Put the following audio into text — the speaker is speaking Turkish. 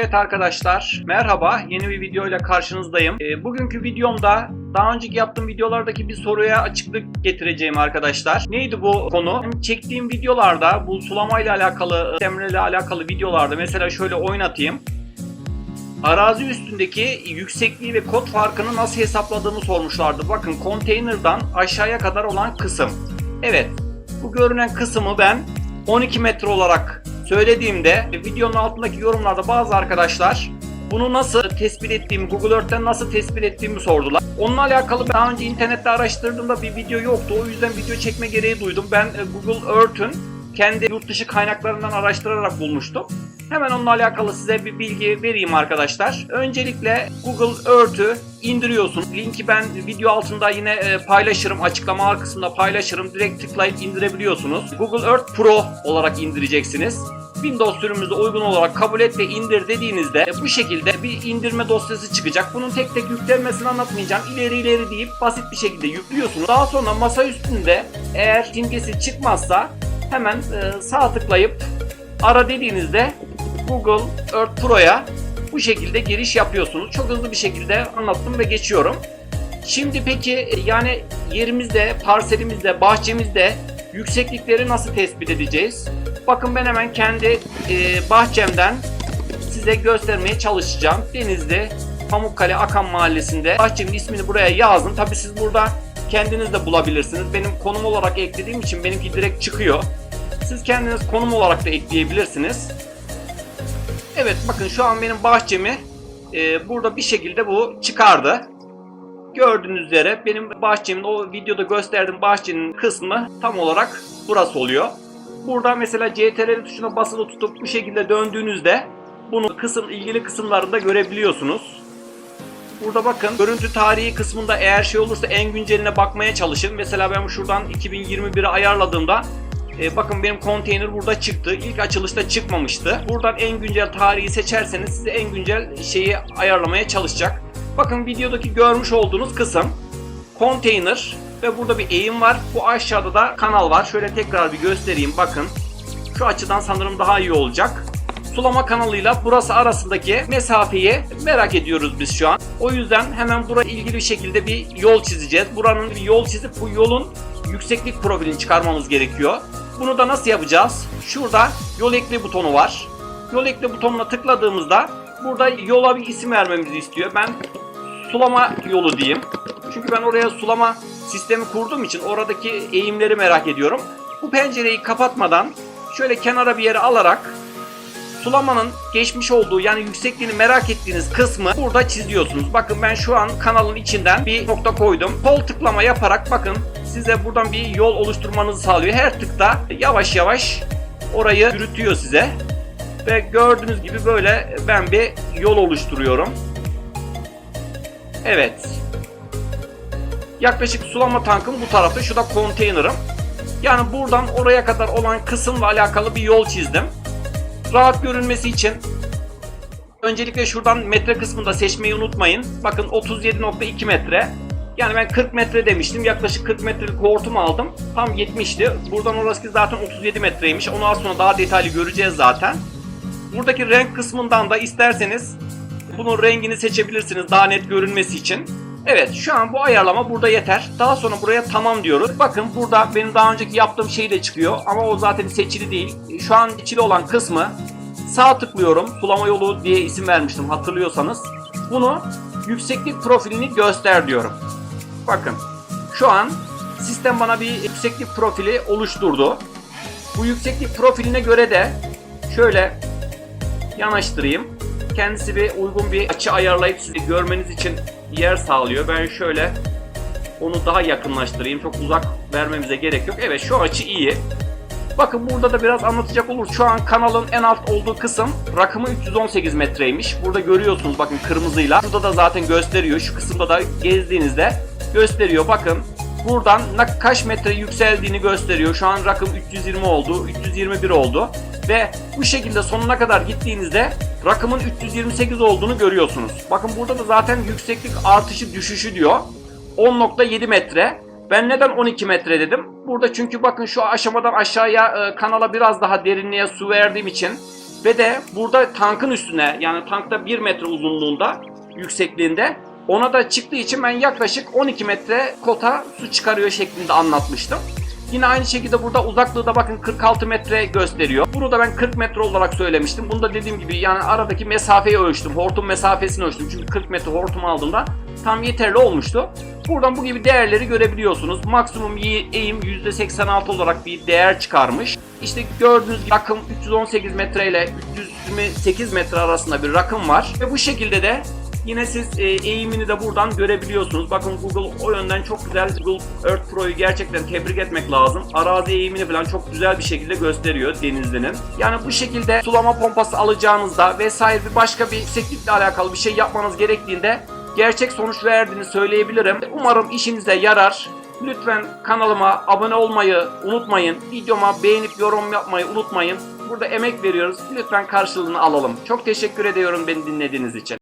Evet arkadaşlar, merhaba. Yeni bir video ile karşınızdayım. Ee, bugünkü videomda daha önceki yaptığım videolardaki bir soruya açıklık getireceğim arkadaşlar. Neydi bu konu? Benim çektiğim videolarda bu sulamayla alakalı, demreyle alakalı videolarda mesela şöyle oynatayım. Arazi üstündeki yüksekliği ve kod farkını nasıl hesapladığımı sormuşlardı. Bakın konteynerdan aşağıya kadar olan kısım. Evet, bu görünen kısmı ben 12 metre olarak söylediğimde videonun altındaki yorumlarda bazı arkadaşlar bunu nasıl tespit ettiğimi, Google Earth'ten nasıl tespit ettiğimi sordular. Onunla alakalı daha önce internette araştırdığımda bir video yoktu. O yüzden video çekme gereği duydum. Ben e, Google Earth'ün kendi yurt dışı kaynaklarından araştırarak bulmuştum. Hemen onunla alakalı size bir bilgi vereyim arkadaşlar. Öncelikle Google Earth'ü indiriyorsun. Linki ben video altında yine e, paylaşırım. Açıklamalar kısmında paylaşırım. Direkt tıklayıp indirebiliyorsunuz. Google Earth Pro olarak indireceksiniz. Windows sürümümüze uygun olarak kabul et ve indir dediğinizde bu şekilde bir indirme dosyası çıkacak. Bunun tek tek yüklenmesini anlatmayacağım. İleri ileri deyip basit bir şekilde yüklüyorsunuz. Daha sonra masa üstünde eğer simgesi çıkmazsa hemen e, sağ tıklayıp ara dediğinizde Google Earth Pro'ya bu şekilde giriş yapıyorsunuz. Çok hızlı bir şekilde anlattım ve geçiyorum. Şimdi peki e, yani yerimizde, parselimizde, bahçemizde yükseklikleri nasıl tespit edeceğiz? Bakın ben hemen kendi e, bahçemden size göstermeye çalışacağım. Denizli, Pamukkale, Akan Mahallesi'nde bahçemin ismini buraya yazdım. Tabi siz burada kendiniz de bulabilirsiniz. Benim konum olarak eklediğim için benimki direkt çıkıyor. Siz kendiniz konum olarak da ekleyebilirsiniz. Evet bakın şu an benim bahçemi e, burada bir şekilde bu çıkardı. Gördüğünüz üzere benim bahçemin o videoda gösterdiğim bahçenin kısmı tam olarak burası oluyor. Burada mesela CTRL tuşuna basılı tutup bu şekilde döndüğünüzde bunu kısım ilgili kısımlarında görebiliyorsunuz. Burada bakın görüntü tarihi kısmında eğer şey olursa en günceline bakmaya çalışın. Mesela ben şuradan 2021'e ayarladığımda e, bakın benim konteyner burada çıktı. İlk açılışta çıkmamıştı. Buradan en güncel tarihi seçerseniz size en güncel şeyi ayarlamaya çalışacak. Bakın videodaki görmüş olduğunuz kısım konteyner ve burada bir eğim var. Bu aşağıda da kanal var. Şöyle tekrar bir göstereyim. Bakın. Şu açıdan sanırım daha iyi olacak. Sulama kanalıyla burası arasındaki mesafeyi merak ediyoruz biz şu an. O yüzden hemen buraya ilgili bir şekilde bir yol çizeceğiz. Buranın bir yol çizip bu yolun yükseklik profilini çıkarmamız gerekiyor. Bunu da nasıl yapacağız? Şurada yol ekle butonu var. Yol ekle butonuna tıkladığımızda burada yola bir isim vermemizi istiyor. Ben sulama yolu diyeyim. Çünkü ben oraya sulama sistemi kurduğum için oradaki eğimleri merak ediyorum. Bu pencereyi kapatmadan şöyle kenara bir yere alarak sulamanın geçmiş olduğu yani yüksekliğini merak ettiğiniz kısmı burada çiziyorsunuz. Bakın ben şu an kanalın içinden bir nokta koydum. Sol tıklama yaparak bakın size buradan bir yol oluşturmanızı sağlıyor. Her tıkta yavaş yavaş orayı yürütüyor size. Ve gördüğünüz gibi böyle ben bir yol oluşturuyorum. Evet. Yaklaşık sulama tankım bu tarafta. Şu da konteynerim. Yani buradan oraya kadar olan kısımla alakalı bir yol çizdim. Rahat görünmesi için öncelikle şuradan metre kısmında seçmeyi unutmayın. Bakın 37.2 metre. Yani ben 40 metre demiştim. Yaklaşık 40 metrelik hortum aldım. Tam 70'ti. Buradan orası zaten 37 metreymiş. Onu az sonra daha detaylı göreceğiz zaten. Buradaki renk kısmından da isterseniz bunun rengini seçebilirsiniz daha net görünmesi için. Evet şu an bu ayarlama burada yeter. Daha sonra buraya tamam diyoruz. Bakın burada benim daha önceki yaptığım şey de çıkıyor ama o zaten seçili değil. Şu an seçili olan kısmı sağ tıklıyorum. Sulama yolu diye isim vermiştim hatırlıyorsanız. Bunu yükseklik profilini göster diyorum. Bakın şu an sistem bana bir yükseklik profili oluşturdu. Bu yükseklik profiline göre de şöyle yanaştırayım. Kendisi bir uygun bir açı ayarlayıp sizi görmeniz için yer sağlıyor. Ben şöyle onu daha yakınlaştırayım. Çok uzak vermemize gerek yok. Evet şu açı iyi. Bakın burada da biraz anlatacak olur. Şu an kanalın en alt olduğu kısım rakımı 318 metreymiş. Burada görüyorsunuz bakın kırmızıyla. Burada da zaten gösteriyor. Şu kısımda da gezdiğinizde gösteriyor. Bakın buradan kaç metre yükseldiğini gösteriyor. Şu an rakım 320 oldu, 321 oldu. Ve bu şekilde sonuna kadar gittiğinizde rakımın 328 olduğunu görüyorsunuz. Bakın burada da zaten yükseklik artışı düşüşü diyor. 10.7 metre. Ben neden 12 metre dedim? Burada çünkü bakın şu aşamadan aşağıya e, kanala biraz daha derinliğe su verdiğim için Ve de burada tankın üstüne yani tankta 1 metre uzunluğunda yüksekliğinde ona da çıktığı için ben yaklaşık 12 metre kota su çıkarıyor şeklinde anlatmıştım. Yine aynı şekilde burada uzaklığı da bakın 46 metre gösteriyor. Bunu da ben 40 metre olarak söylemiştim. Bunu da dediğim gibi yani aradaki mesafeyi ölçtüm. Hortum mesafesini ölçtüm. Çünkü 40 metre hortum aldığımda tam yeterli olmuştu. Buradan bu gibi değerleri görebiliyorsunuz. Maksimum eğim %86 olarak bir değer çıkarmış. İşte gördüğünüz gibi rakım 318 metre ile 328 metre arasında bir rakım var. Ve bu şekilde de Yine siz e, eğimini de buradan görebiliyorsunuz. Bakın Google o yönden çok güzel. Google Earth Pro'yu gerçekten tebrik etmek lazım. Arazi eğimini falan çok güzel bir şekilde gösteriyor Denizli'nin. Yani bu şekilde sulama pompası alacağınızda vesaire bir başka bir yükseklikle alakalı bir şey yapmanız gerektiğinde gerçek sonuç verdiğini söyleyebilirim. Umarım işinize yarar. Lütfen kanalıma abone olmayı unutmayın. Videoma beğenip yorum yapmayı unutmayın. Burada emek veriyoruz. Lütfen karşılığını alalım. Çok teşekkür ediyorum beni dinlediğiniz için.